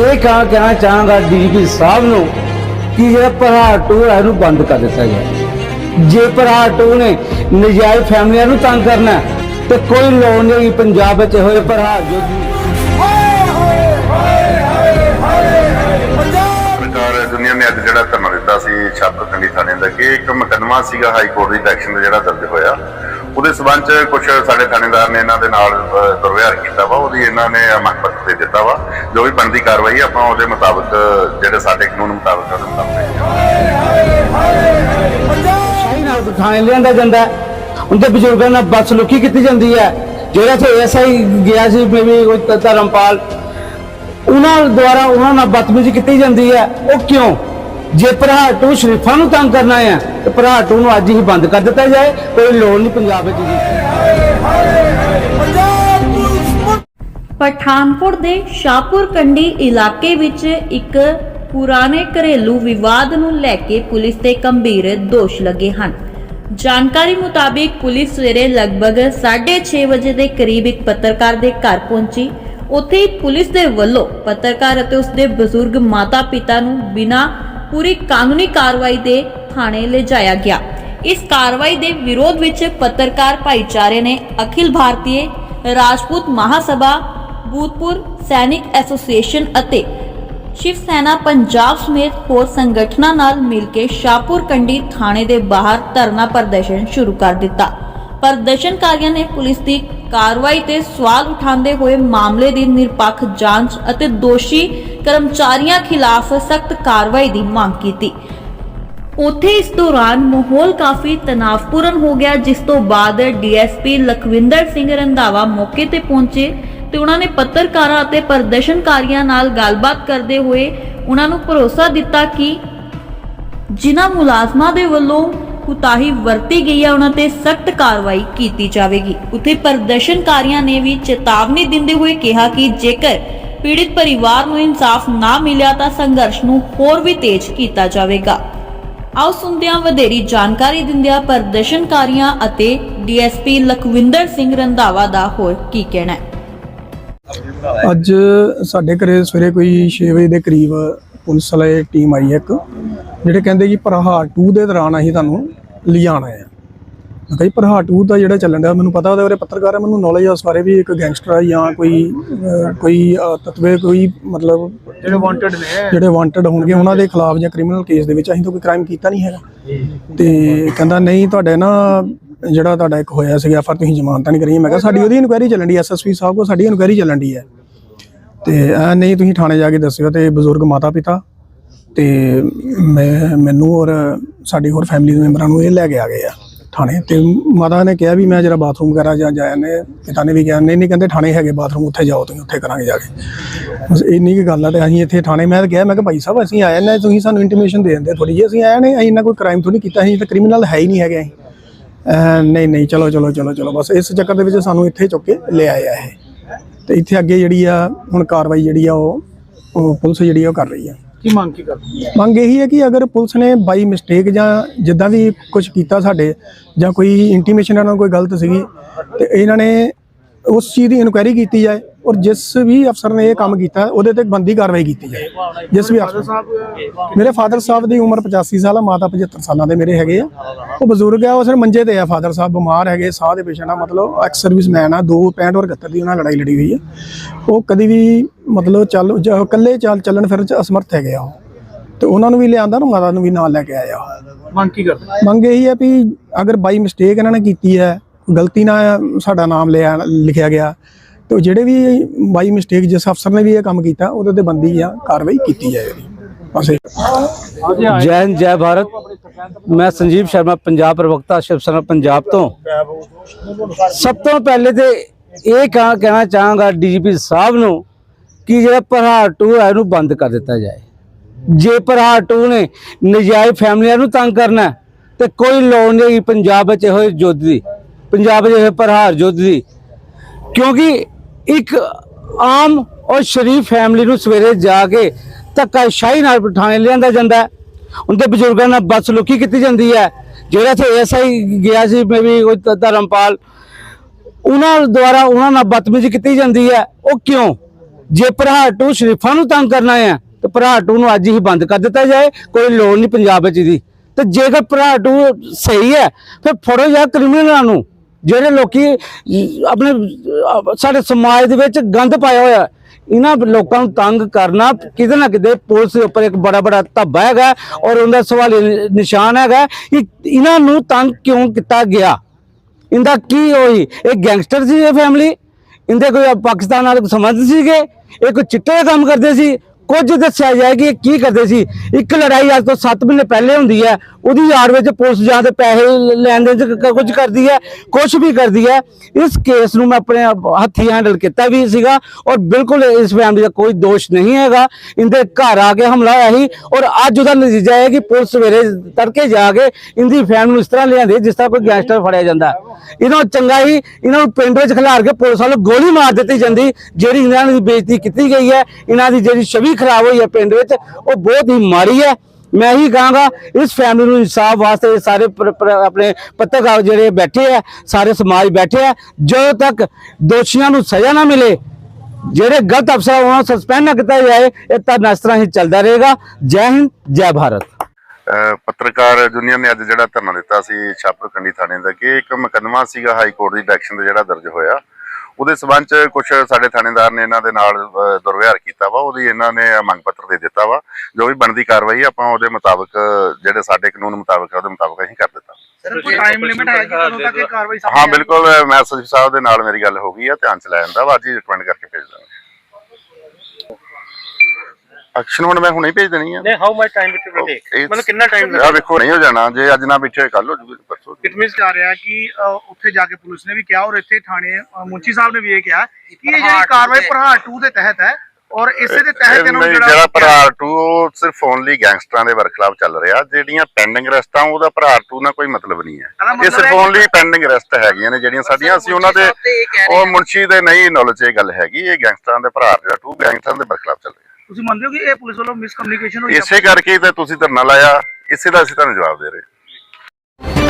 ਇਹ ਕਹਾਂ ਕਹਿਣਾ ਚਾਹਾਂਗਾ ਡੀਜੀਪੀ ਸਾਹਿਬ ਨੂੰ ਕਿ ਜਿਹੜਾ ਪ੍ਰਹਾਰ ਟੂ ਹੈ ਇਹਨੂੰ ਬੰਦ ਕਰ ਦਿੱਤਾ ਜਾਏ। ਜੇ ਪ੍ਰਹਾਰ ਟੂ ਨੇ ਨਜਾਇਜ਼ ਫੈਮਲੀਆਂ ਨੂੰ ਤੰਗ ਕਰਨਾ ਤੇ ਕੋਈ ਲੋੜ ਨਹੀਂ ਪੰਜਾਬ ਵਿੱਚ ਹੋਏ ਪ੍ਰਹਾਰ ਜੋ ਦੁਨੀਆ ਨੇ ਅੱਜ ਜਿਹੜਾ ਧਰਨਾ ਦਿੱਤਾ ਸੀ ਛਾਪਰ ਕੰਡੀ ਥਾਣੇ ਦਾ, ਕਿ ਇੱਕ ਮੁਕੱਦਮਾ ਸੀਗਾ ਹਾਈ ਕੋਰਟ ਦੀ ਡਾਇਰੈਕਸ਼ਨ ਦਾ ਜਿਹੜਾ ਦਰਜ ਹੋਇਆ। ਉਹਦੇ ਸਬੰਧ ਚ ਕੁਝ ਸਾਡੇ ਥਾਣੇਦਾਰ ਨੇ ਇਹਨਾਂ ਦੇ ਨਾਲ ਦੁਰਵਿਹਾਰ ਕੀਤਾ ਵਾ, ਉਹਦੀ ਇਹਨਾਂ ਨੇ ਮੰਗ ਦੇ ਦਿੱਤਾ ਵਾ, ਜੋ ਵੀ ਬਣਦੀ ਕਾਰਵਾਈ ਆਪਾਂ ਉਹਦੇ ਮੁਤਾਬਕ, ਜਿਹੜੇ ਸਾਡੇ ਕਾਨੂੰਨ ਮੁਤਾਬਕ ਉਹਦੇ ਮੁਤਾਬਕ ਸ਼ਾਹੀ ਨਾਲ ਬਿਠਾਏ ਲਿਆਂਦਾ ਜਾਂਦਾ ਉਹਦੇ ਬਜ਼ੁਰਗਾਂ ਨਾਲ ਬਦਸਲੂਕੀ ਕੀਤੀ ਜਾਂਦੀ ਹੈ। ਜਿਹੜਾ ਤੇ ਐਸਆਈ ਗਿਆ ਸੀ ਮੇਬੀ ਕੋਈ ਧਰਮਪਾਲ, ਉਹਨਾਂ ਦੁਆਰਾ ਉਹਨਾਂ ਨਾਲ ਬਦਤਮੀਜ਼ੀ ਕੀਤੀ ਜਾਂਦੀ ਹੈ। ਉਹ ਕਿਉਂ? ਜੇ ਪ੍ਰਹਾਰ ਟੂ ਸ਼ਰੀਫਾਂ ਨੂੰ ਤੰਗ ਕਰਨਾ ਹੈ ਤੇ ਪ੍ਰਹਾਰ ਨੂੰ ਅੱਜ ਹੀ ਬੰਦ ਕਰ ਦਿੱਤਾ ਜਾਏ, ਕੋਈ ਲੋੜ ਨਹੀਂ ਪੰਜਾਬ ਵਿੱਚ ਜੀ। ਪਠਾਨਕੋਟ ਦੇ ਸ਼ਾਹਪੁਰ ਕੰਡੀ ਇਲਾਕੇ ਵਿੱਚ ਇੱਕ ਪੁਰਾਣੇ ਘਰੇਲੂ ਵਿਵਾਦ ਨੂੰ ਲੈ ਕੇ ਪੁਲਿਸ ਤੇ ਗੰਭੀਰ ਦੋਸ਼ ਲੱਗੇ ਹਨ। ਜਾਣਕਾਰੀ ਮੁਤਾਬਿਕ ਪੁਲਿਸ ਸਵੇਰੇ ਲਗਭਗ 6:30 ਵਜੇ ਦੇ ਕਰੀਬ ਇੱਕ ਪੱਤਰਕਾਰ ਦੇ ਘਰ ਪਹੁੰਚੀ। ਉੱਥੇ ਪੁਲਿਸ ਦੇ ਵੱਲੋਂ ਪੱਤਰਕਾਰ ਅਤੇ ਉਸਦੇ ਬਜ਼ੁਰਗ ਮਾਤਾ-ਪਿਤਾ ਨੂੰ ਬਿਨਾਂ ਪੂਰੀ ਕਾਨੂੰਨੀ ਕਾਰਵਾਈ ਦੇ ਥਾਣੇ ਲਿਜਾਇਆ ਗਿਆ। ਇਸ ਕਾਰਵਾਈ ਦੇ ਵਿਰੋਧ ਵਿੱਚ ਪੱਤਰਕਾਰ ਭਾਈਚਾਰੇ ਨੇ ਅਖਿਲ ਭਾਰਤੀ ਰਾਜਪੂਤ ਮਹਾਸਭਾ ਭੂਤਪੁਰ ਸੈਨਿਕ ਐਸੋਸੀਏਸ਼ਨ ਅਤੇ ਸ਼ਿਵ ਸੈਨਾ ਪੰਜਾਬ ਸਮੇਤ ਹੋਰ ਸੰਗਠਨਾਂ ਨਾਲ ਮਿਲ ਕੇ ਸ਼ਾਹਪੁਰ ਕੰਡੀ ਥਾਣੇ ਦੇ ਬਾਹਰ ਧਰਨਾ ਪ੍ਰਦਰਸ਼ਨ ਸ਼ੁਰੂ ਕਰ ਦਿੱਤਾ। ਪ੍ਰਦਰਸ਼ਨਕਾਰੀਆਂ ਨੇ ਪੁਲਿਸ ਦੀ ਕਾਰਵਾਈ ਤੇ ਸਵਾਲ ਉਠਾਉਂਦੇ ਹੋਏ ਮਾਮਲੇ ਦੀ ਨਿਰਪੱਖ ਜਾਂਚ ਅਤੇ ਦੋਸ਼ੀ ਕਰਮਚਾਰੀਆਂ ਖਿਲਾਫ ਸਖਤ ਕਾਰਵਾਈ ਦੀ ਮੰਗ ਕੀਤੀ। ਉੱਥੇ ਇਸ ਦੌਰਾਨ ਮਾਹੌਲ ਕਾਫੀ ਤਣਾਅਪੂਰਨ ਹੋ ਗਿਆ, ਜਿਸ ਤੋਂ ਬਾਅਦ ਡੀਐਸਪੀ ਲਖਵਿੰਦਰ ਸਿੰਘ ਰੰਧਾਵਾ ਮੌਕੇ ਤੇ ਪਹੁੰਚੇ ਤੇ ਉਹਨਾਂ ਨੇ ਪੱਤਰਕਾਰਾਂ ਅਤੇ ਪ੍ਰਦਰਸ਼ਨਕਾਰੀਆਂ ਨਾਲ ਗੱਲਬਾਤ ਕਰਦੇ ਹੋਏ ਉਹਨਾਂ ਨੂੰ ਭਰੋਸਾ ਦਿੱਤਾ ਕਿ ਜਿਨ੍ਹਾਂ ਮੁਲਾਜ਼ਮਾਂ ਦੇ ਵੱਲੋਂ ਕੁਤਾਹੀ ਵਰਤੀ ਗਈ ਹੈ ਉਹਨਾਂ ਤੇ ਸਖਤ ਕਾਰਵਾਈ ਕੀਤੀ ਜਾਵੇਗੀ। ਉੱਥੇ ਪ੍ਰਦਰਸ਼ਨਕਾਰੀਆਂ ਨੇ ਵੀ ਚੇਤਾਵਨੀ ਦਿੰਦੇ ਹੋਏ ਕਿਹਾ ਕਿ ਜੇਕਰ ਪੀੜਿਤ ਪਰਿਵਾਰ ਨੂੰ ਇਨਸਾਫ ਨਾ ਮਿਲਿਆ ਤਾਂ ਸੰਘਰਸ਼ ਨੂੰ ਹੋਰ ਵੀ ਤੇਜ਼ ਕੀਤਾ ਜਾਵੇਗਾ। ਆਓ ਸੁਣਦੇ ਵਧੇਰੀ ਜਾਣਕਾਰੀ ਦਿੰਦਿਆਂ ਪ੍ਰਦਰਸ਼ਨਕਾਰੀਆਂ ਅਤੇ ਡੀਐਸਪੀ ਲਖਵਿੰਦਰ ਸਿੰਘ ਰੰਧਾਵਾ ਦਾ ਹੋਰ ਕੀ ਕਹਿਣਾ ਹੈ। ਅੱਜ ਸਾਡੇ ਘਰੇ ਸਵੇਰੇ ਕੋਈ 6 ਵਜੇ ਦੇ ਕਰੀਬ ਪੁਲਿਸ ਵਾਲੇ ਟੀਮ ਆਈ ਹੈ ਇੱਕ, ਜਿਹੜੇ ਕਹਿੰਦੇ ਕਿ ਪ੍ਰਹਾਰ 2 ਦੇ ਦੌਰਾਨ ਅਸੀਂ ਤੁਹਾਨੂੰ ਲਿਜਾਣਾ ਹੈ। ਮੈਂ ਕਿਹਾ ਜੀ ਪ੍ਰਹਾਰ 2 ਦਾ ਜਿਹੜਾ ਚੱਲਣ ਡਿਆ ਮੈਨੂੰ ਪਤਾ ਉਹਦੇ ਬਾਰੇ ਪੱਤਰਕਾਰ ਹੈ ਮੈਨੂੰ ਨੌਲੇਜ ਆ ਉਸ ਬਾਰੇ ਵੀ ਇੱਕ ਗੈਂਗਸਟਰ ਹੈ ਜਾਂ ਕੋਈ ਅਹ, ਕੋਈ ਅਹ, ਤਤਵੇ ਕੋਈ ਮਤਲਬ ਜਿਹੜੇ ਵਾਂਟਡ ਨੇ। ਜਿਹੜੇ ਵਾਂਟਡ ਹੋਣਗੇ ਉਹਨਾਂ ਦੇ ਖਿਲਾਫ ਜਾਂ ਕ੍ਰਿਮੀਨਲ ਕੇਸ ਦੇ ਵਿੱਚ ਅਸੀਂ ਤਾਂ ਕੋਈ ਕ੍ਰਾਈਮ ਕੀਤਾ ਨਹੀਂ ਹੈਗਾ। ਤੇ ਕਹਿੰਦਾ ਨਹੀਂ ਤੁਹਾਡੇ ਨਾ ਜਿਹੜਾ ਤੁਹਾਡਾ ਇੱਕ ਹੋਇਆ ਸੀਗਾ ਫਿਰ ਤੁਸੀਂ ਜ਼ਮਾਨਤ ਨਹੀਂ ਕਰੀ ਮੈਂ ਕਿਹਾ ਸਾਡੀ ਉਹਦੀ ਇਨਕੁਆਇਰੀ ਚੱਲਣ ਦੀ ਐਸਐਸਪੀ ਸਾਹਿਬ ਕੋ ਸਾਡੀ ਇਨਕੁਆਇਰੀ ਚੱਲਣ ਦੀ ਹੈ। ਤੇ ਆ ਨਹੀਂ ਤੁਸੀਂ ਥਾਣੇ ਜਾ ਕੇ ਦੱਸਿਓ ਤੇ ਬਜ਼ੁਰਗ ਮਾਤਾ ਪਿਤਾ ਤੇ ਮੈਂ ਮੈਨੂੰ ਔਰ ਸਾਡੀ ਹੋਰ ਫੈਮਿਲੀ ਦੇ ਮੈਂਬਰਾਂ ਨੂੰ ਇਹ ਲੈ ਕੇ ਆ ਗਏ ਆ। ਥਾਣੇ ਤੇ ਮਾਤਾ ਨੇ ਕਿਹਾ ਵੀ ਮੈਂ ਜਰਾ ਬਾਥਰੂਮ ਕਰਾ ਜਾਂ ਜਾਇਆ ਨੇ, ਪਿਤਾ ਨੇ ਵੀ ਕਿਹਾ, ਨਹੀਂ ਨਹੀਂ ਕਹਿੰਦੇ ਥਾਣੇ ਹੈਗੇ ਬਾਥਰੂਮ, ਉੱਥੇ ਜਾਓ ਤੁਸੀਂ, ਉੱਥੇ ਕਰਾਂਗੇ ਜਾ ਕੇ। ਬਸ ਇੰਨੀ ਕੀ ਗੱਲ ਆ ਤੇ ਅਸੀਂ ਇੱਥੇ ਥਾਣੇ, ਮੈਂ ਤਾਂ ਕਿਹਾ, ਮੈਂ ਕਿ ਭਾਈ ਸਾਹਿਬ, ਅਸੀਂ ਆਏ ਨੇ, ਤੁਸੀਂ ਸਾਨੂੰ ਇੰਟੀਮੇਸ਼ਨ ਦੇ ਦਿੰਦੇ ਥੋੜੀ ਜਿਹੀ, ਅਸੀਂ ਆਏ ਨੇ, ਅਸੀਂ ਇੰਨਾ ਕੋਈ ਕ੍ਰਾਈਮ ਤੋਂ ਕੀਤਾ, ਅਸੀਂ ਤਾਂ ਕ੍ਰਿਮੀਨਲ ਹੈ ਹੀ ਨਹੀਂ ਹੈਗੇ ਅਸੀਂ। ਨਹੀਂ ਨਹੀਂ, ਚਲੋ ਚਲੋ ਚਲੋ ਚਲੋ, ਬਸ ਇਸ ਚੱਕਰ ਦੇ ਵਿੱਚ ਸਾਨੂੰ ਇੱਥੇ ਚੁੱਕ ਕੇ ਲੈ ਆਇਆ ਇਹ। ਤੇ ਇੱਥੇ ਅੱਗੇ ਜਿਹੜੀ ਆ, ਹੁਣ ਕਾਰਵਾਈ ਜਿਹੜੀ ਆ ਉਹ ਪੁਲਿਸ ਜਿਹੜੀ ਆ ਉਹ ਕਰ ਰਹੀ ਆ। ਕੀ ਮੰਗ ਕੀ ਕਰਦੇ ਮੰਗ ਇਹੀ ਹੈ ਕਿ ਅਗਰ ਪੁਲਿਸ ਨੇ ਬਾਈ ਮਿਸਟੇਕ ਜਾਂ ਜਿੱਦਾਂ ਵੀ ਕੁਝ ਕੀਤਾ ਸਾਡੇ ਜਾਂ ਕੋਈ ਇੰਟੀਮੇਸ਼ਨ ਇਹਨਾਂ ਨੂੰ ਕੋਈ ਗਲਤ ਸੀਗੀ ਤੇ ਇਹਨਾਂ ਨੇ ਉਸ ਚੀਜ਼ ਦੀ ਇਨਕੁਆਇਰੀ ਕੀਤੀ ਜਾਏ ਔਰ ਜਿਸ ਵੀ ਅਫਸਰ ਨੇ ਇਹ ਕੰਮ ਕੀਤਾ ਉਹਦੇ ਤੇ ਬੰਦੀ ਕਾਰਵਾਈ ਕੀਤੀ ਜਾਏ। ਜਿਸ ਵੀ ਅਫਸਰ। ਮੇਰੇ ਫਾਦਰ ਸਾਹਿਬ ਦੀ ਉਮਰ 85 ਸਾਲ ਆ ਮਾਤਾ 75 ਸਾਲਾਂ ਦੇ ਮੇਰੇ ਹੈਗੇ ਆ। ਉਹ ਬਜ਼ੁਰਗ ਆ ਉਹ ਸਿਰ ਮੰਜੇ ਤੇ ਆ ਫਾਦਰ ਸਾਹਿਬ ਬਿਮਾਰ ਹੈਗੇ ਸਾਹ ਦੇ ਪੇਸ਼ੈਂਟ ਆ ਮਤਲਬ ਐਕਸ ਸਰਵਿਸਮੈਨ ਆ 265 ਔਰ 71 ਦੀ ਉਹਨਾਂ ਲੜਾਈ ਲੜੀ ਹੋਈ ਆ। ਉਹ ਕਦੀ ਵੀ ਮਤਲਬ ਚੱਲ ਇਕੱਲੇ ਚੱਲ ਚੱਲਣ ਫਿਰਨ ਚ ਅਸਮਰਥ ਹੈਗੇ ਆ ਤੇ ਉਹਨਾਂ ਨੂੰ ਵੀ ਲਿਆਂਦਾ ਨਾ ਮਾਤਾ ਨੂੰ ਵੀ ਨਾਲ ਲੈ ਕੇ ਆਇਆ। ਮੰਗ ਕੀ ਕਰਦੇ? ਮੰਗ ਇਹੀ ਹੈ ਵੀ ਅਗਰ ਬਾਈ ਮਿਸਟੇਕ ਇਹਨਾਂ ਨੇ ਕੀਤੀ ਹੈ ਗਲਤੀ ਨਾਲ ਸਾਡਾ ਨਾਮ ਲਿਆ ਲਿਖਿਆ ਗਿਆ ਤੇ ਉਹ ਜਿਹੜੇ ਵੀ ਬਾਈ ਮਿਸਟੇਕ ਜਿਸ ਅਫਸਰ ਨੇ ਵੀ ਇਹ ਕੰਮ ਕੀਤਾ ਉਹਦੇ ਤੇ ਬੰਦੀ ਆ ਕਾਰਵਾਈ ਕੀਤੀ ਜਾਏਗੀ। ਬਸ ਜੈ ਹਿੰਦ ਜੈ ਭਾਰਤ। ਮੈਂ ਸੰਜੀਵ ਸ਼ਰਮਾ ਪੰਜਾਬ ਪ੍ਰਵਕਤਾ ਸ਼ਿਵ ਸੈਨਾ ਪੰਜਾਬ ਤੋਂ। ਸਭ ਤੋਂ ਪਹਿਲੇ ਤੇ ਇਹ ਕਹਾਂ ਕਹਿਣਾ ਚਾਹਾਂਗਾ ਡੀਜੀਪੀ ਸਾਹਿਬ ਨੂੰ ਕਿ ਜਿਹੜਾ ਪ੍ਰਹਾਰ ਟੂ ਹੈ ਇਹਨੂੰ ਬੰਦ ਕਰ ਦਿੱਤਾ ਜਾਏ। ਜੇ ਪ੍ਰਹਾਰ ਟੂ ਨੇ ਨਜਾਇਜ਼ ਫੈਮਲੀਆਂ ਨੂੰ ਤੰਗ ਕਰਨਾ ਹੈ, ਤੇ ਕੋਈ ਲੋੜ ਨਹੀਂ ਪੰਜਾਬ ਵਿੱਚ ਹੋਏ ਯੁੱਧ ਦੀ। ਪੰਜਾਬ ਵਿੱਚ ਹੋਏ ਪ੍ਰਹਾਰ ਯੁੱਧ ਦੀ। ਕਿਉਂਕਿ ਇੱਕ ਆਮ ਔਰ ਸ਼ਰੀਫ ਫੈਮਿਲੀ ਨੂੰ ਸਵੇਰੇ ਜਾ ਕੇ ਧੱਕਾਸ਼ਾਹੀ ਨਾਲ ਪਠਾਣੇ ਲਿਆਂਦਾ ਜਾਂਦਾ ਉਹਦੇ ਬਜ਼ੁਰਗਾਂ ਨਾਲ ਬਦਸਲੂਕੀ ਕੀਤੀ ਜਾਂਦੀ ਹੈ। ਜਿਹੜਾ ਤੇ ਐਸਆਈ ਗਿਆ ਸੀ ਮੇਬੀ ਕੋਈ ਧਰਮਪਾਲ, ਉਹਨਾਂ ਦੁਆਰਾ ਉਹਨਾਂ ਨਾਲ ਬਦਤਮੀਜ਼ੀ ਕੀਤੀ ਜਾਂਦੀ ਹੈ। ਉਹ ਕਿਉਂ? ਜੇ ਪ੍ਰਹਾਰ ਟੂ ਸ਼ਰੀਫਾਂ ਨੂੰ ਤੰਗ ਕਰਨਾ ਹੈ, ਤੇ ਪ੍ਰਹਾਰ ਟੂ ਨੂੰ ਅੱਜ ਹੀ ਬੰਦ ਕਰ ਦਿੱਤਾ ਜਾਏ, ਕੋਈ ਲੋੜ ਨਹੀਂ ਪੰਜਾਬ ਵਿੱਚ ਦੀ ਤੇ ਜੇਕਰ ਪ੍ਰਹਾਰ ਟੂ ਸਹੀ ਹੈ, ਫਿਰ ਫੜੋ ਜਾਂ ਕ੍ਰਿਮੀਨਲਾਂ ਨੂੰ। ਜਿਹੜੇ ਲੋਕੀ, ਆਪਣੇ, ਸਾਡੇ ਸਮਾਜ ਦੇ ਵਿੱਚ ਗੰਦ ਪਾਇਆ ਹੋਇਆ ਇਹਨਾਂ ਲੋਕਾਂ ਨੂੰ ਤੰਗ ਕਰਨਾ ਕਿਤੇ ਨਾ ਕਿਤੇ ਪੁਲਿਸ ਦੇ ਉੱਪਰ ਇੱਕ ਬੜਾ ਬੜਾ ਧੱਬਾ ਹੈਗਾ ਔਰ ਉਹਦਾ ਸਵਾਲ ਨਿਸ਼ਾਨ ਹੈਗਾ ਕਿ ਇਹਨਾਂ ਨੂੰ ਤੰਗ ਕਿਉਂ ਕੀਤਾ ਗਿਆ? ਇਹਦਾ ਕੀ ਹੋਈ ਇਹ ਗੈਂਗਸਟਰ ਸੀ ਇਹ ਫੈਮਿਲੀ ਇਹਦੇ ਕੋਈ ਪਾਕਿਸਤਾਨ ਨਾਲ ਸੰਬੰਧ ਸੀਗੇ? ਇਹ ਕੋਈ ਚਿੱਟੇ ਦਾ ਕੰਮ ਕਰਦੇ ਸੀ? ਕੁਝ ਦੱਸਿਆ ਜਾਏ ਕਿ ਇਹ ਕੀ ਕਰਦੇ ਸੀ? ਇੱਕ ਲੜਾਈ ਅੱਜ ਤੋਂ 7 ਮਹੀਨੇ ਪਹਿਲੇ ਹੁੰਦੀ ਹੈ। ਉਹਦੀ ਯਾਦ ਵਿੱਚ ਪੁਲਿਸ ਜਾਂ ਤੇ ਪੈਸੇ ਲੈਣ ਦੇ ਵਿੱਚ ਕੁਝ ਕਰਦੀ ਹੈ ਕੁਝ ਵੀ ਕਰਦੀ ਹੈ। ਇਸ ਕੇਸ ਨੂੰ ਮੈਂ ਆਪਣੇ ਆਪ ਹੱਥੀਂ ਹੈਂਡਲ ਕੀਤਾ ਵੀ ਸੀਗਾ ਔਰ ਬਿਲਕੁਲ ਇਸ ਫੈਮਿਲੀ ਦਾ ਕੋਈ ਦੋਸ਼ ਨਹੀਂ ਹੈਗਾ। ਇਹਦੇ ਘਰ ਆ ਕੇ ਹਮਲਾ ਹੋਇਆ ਸੀ ਔਰ ਅੱਜ ਉਹਦਾ ਨਤੀਜਾ ਹੈ ਕਿ ਪੁਲਿਸ ਸਵੇਰੇ ਤੜਕੇ ਜਾ ਕੇ ਇਹਦੀ ਫੈਮਿਲੀ ਨੂੰ ਇਸ ਤਰ੍ਹਾਂ ਲਿਆਂਦੀ ਜਿਸ ਤਰ੍ਹਾਂ ਕੋਈ ਗੈਂਗਸਟਰ ਫੜਿਆ ਜਾਂਦਾ। ਇਹਨਾਂ ਚੰਗਾ ਹੀ ਇਹਨਾਂ ਨੂੰ ਪਿੰਡ ਵਿੱਚ ਖਿਲਾਰ ਕੇ ਪੁਲਿਸ ਵੱਲੋਂ ਗੋਲੀ ਮਾਰ ਦਿੱਤੀ ਜਾਂਦੀ, ਜਿਹੜੀ ਇਹਨਾਂ ਦੀ ਬੇਇੱਜ਼ਤੀ ਕੀਤੀ ਗਈ ਹੈ, ਇਹਨਾਂ ਦੀ ਜਿਹੜੀ ਛਵੀ ਖਰਾਬ ਹੋਈ ਹੈ ਪਿੰਡ ਵਿੱਚ, ਉਹ ਬਹੁਤ ਹੀ ਮਾੜੀ ਹੈ। ਮੈਂ ਹੀ ਕਹਾਂਗਾ, ਇਸ ਫੈਮਿਲੀ ਨੂੰ ਇਨਸਾਫ ਵਾਸਤੇ ਸਾਰੇ ਆਪਣੇ ਪੱਤਰਕਾਰ ਜਿਹੜੇ ਬੈਠੇ ਆ, ਸਾਰੇ ਸਮਾਜ ਬੈਠੇ ਆ, ਜਦੋਂ ਤੱਕ ਦੋਸ਼ੀਆਂ ਨੂੰ ਸਜ਼ਾ ਨਾ ਮਿਲੇ, ਜਿਹੜੇ ਗਲਤ ਅਫਸਰ ਉਹਨਾਂ ਸਸਪੈਂਡ ਨਾ ਕੀਤਾ ਜਾਏ, ਇਹ ਤਾਂ ਇਸ ਤਰ੍ਹਾਂ ਹੀ ਚੱਲਦਾ ਰਹੇਗਾ। ਜੈ ਹਿੰਦ, ਜੈ ਭਾਰਤ। ਪੱਤਰਕਾਰ ਯੂਨੀਅਨ ਨੇ ਅੱਜ ਜਿਹੜਾ ਧਰਨਾ ਦਿੱਤਾ ਸੀ ਛਾਪਰਕੰਡੀ ਥਾਣੇ ਦਾ, ਕਿ ਇੱਕ ਮੁਕੱਦਮਾ ਸੀਗਾ ਹਾਈ ਕੋਰਟ ਦੀ ਡਾਇਰੈਕਸ਼ਨ ਦੇ ਜਿਹੜਾ ਦਰਜ ਹੋਇਆ। ਉਹਦੇ ਸਬੰਧ ਚ ਕੁਝ ਸਾਡੇ ਥਾਣੇਦਾਰ ਨੇ ਇਹਨਾਂ ਦੇ ਨਾਲ ਦੁਰਵਿਹਾਰ ਕੀਤਾ ਵਾ ਉਹਦੀ ਇਹਨਾਂ ਨੇ ਮੰਗ ਪੱਤਰ ਦੇ ਦਿੱਤਾ ਵਾ। ਜੋ ਵੀ ਬਣਦੀ ਕਾਰਵਾਈ ਆਪਾਂ ਉਹਦੇ ਮੁਤਾਬਕ ਜਿਹੜੇ ਸਾਡੇ ਕਾਨੂੰਨ ਮੁਤਾਬਕ ਆ, ਉਹਦੇ ਮੁਤਾਬਕ ਅਸੀਂ ਕਰ ਦਿੱਤਾ। ਸਰ ਕੋਈ ਟਾਈਮ ਲਿਮਿਟ ਹੈ ਕਿ ਕਦੋਂ ਤੱਕ ਇਹ ਕਾਰਵਾਈ ਹਾਂ ਸਾਹਮਣੇ ਬਿਲਕੁਲ ਮੈਂ ਸਜੀਵ ਸਾਹਿਬ ਦੇ ਨਾਲ ਮੇਰੀ ਗੱਲ ਹੋ ਗਈ ਆ ਧਿਆਨ ਚ ਲੈ ਜਾਂਦਾ ਵਾ ਅੱਜ ਹੀ ਰਿਕਮੈਂਡ ਕਰਕੇ ਭੇਜ ਦਾਂਗੇ। ਐਕਸ਼ਨ ਹੁਣ ਮੈਂ ਹੁਣੇ ਹੀ ਭੇਜ ਦੇਣੀ ਆ। ਨੇ how much time it will take ਮਤਲਬ ਕਿੰਨਾ ਟਾਈਮ ਆ ਵੇਖੋ ਨਹੀਂ ਹੋ ਜਾਣਾ ਜੇ ਅੱਜ ਨਾ ਬਿਠੇ ਕੱਲ ਹੋ ਜੂਗੀ ਪਰਸੋਂ ਇਟ ਮੀਨਸ ਜਾ ਰਿਹਾ ਕਿ ਉੱਥੇ ਜਾ ਕੇ ਪੁਲਿਸ ਨੇ ਵੀ ਕਿਹਾ ਔਰ ਇੱਥੇ ਥਾਣੇ ਮੁੰਚੀ ਸਾਹਿਬ ਨੇ ਵੀ ਇਹ ਕਿਹਾ ਕਿ ਇਹ ਜਿਹੜੀ ਕਾਰਵਾਈ ਪ੍ਰਹਾਰ 2 ਦੇ ਤਹਿਤ ਹੈ ਔਰ ਇਸੇ ਦੇ ਤਹਿਤ ਇਹਨਾਂ ਜਿਹੜਾ ਜਿਹੜਾ ਪ੍ਰਹਾਰ 2 ਉਹ ਸਿਰਫ ਓਨਲੀ ਗੈਂਗਸਟਰਾਂ ਦੇ ਵਰਖਲਾਫ ਚੱਲ ਰਿਹਾ। ਜਿਹੜੀਆਂ ਪੈਂਡਿੰਗ ਅਰੈਸਟਾਂ ਉਹਦਾ ਪ੍ਰਹਾਰ 2 ਨਾਲ ਕੋਈ ਮਤਲਬ ਨਹੀਂ ਹੈ। ਇਹ ਸਿਰਫ ਓਨਲੀ ਪੈਂਡਿੰਗ ਅਰੈਸਟ ਹੈਗੀਆਂ ਨੇ ਜਿਹੜੀਆਂ ਸਾਡੀਆਂ ਅਸੀਂ ਉਹਨਾਂ ਦੇ ਉਹ ਮੁਨਸ਼ੀ ਦੇ ਨਹੀਂ ਨੌਲੇਜ ਇਹ ਗੱਲ ਹੈਗੀ ਇਹ ਗੈਂਗਸਟਰਾਂ ਦੇ ਪ੍ਰਹਾਰ ਜਿਹੜਾ 2 ਗੈਂਗਸਟਰਾਂ ਦੇ ਵਰਖਲਾਫ ਚੱਲ ਰਿਹਾ। ਤੁਸੀਂ ਮੰਨਦੇ ਹੋ ਕਿ ਇਹ ਪੁਲਿਸ ਵੱਲੋਂ ਮਿਸਕਮਿਊਨੀਕੇਸ਼ਨ ਹੋਈ ਇਸੇ ਕਰਕੇ ਤਾਂ ਤੁਸੀਂ ਧਰਨਾ ਲਾਇਆ ਇਸੇ ਦਾ ਅਸੀਂ ਤੁਹਾਨੂੰ ਜਵਾਬ ਦੇ ਰਹੇ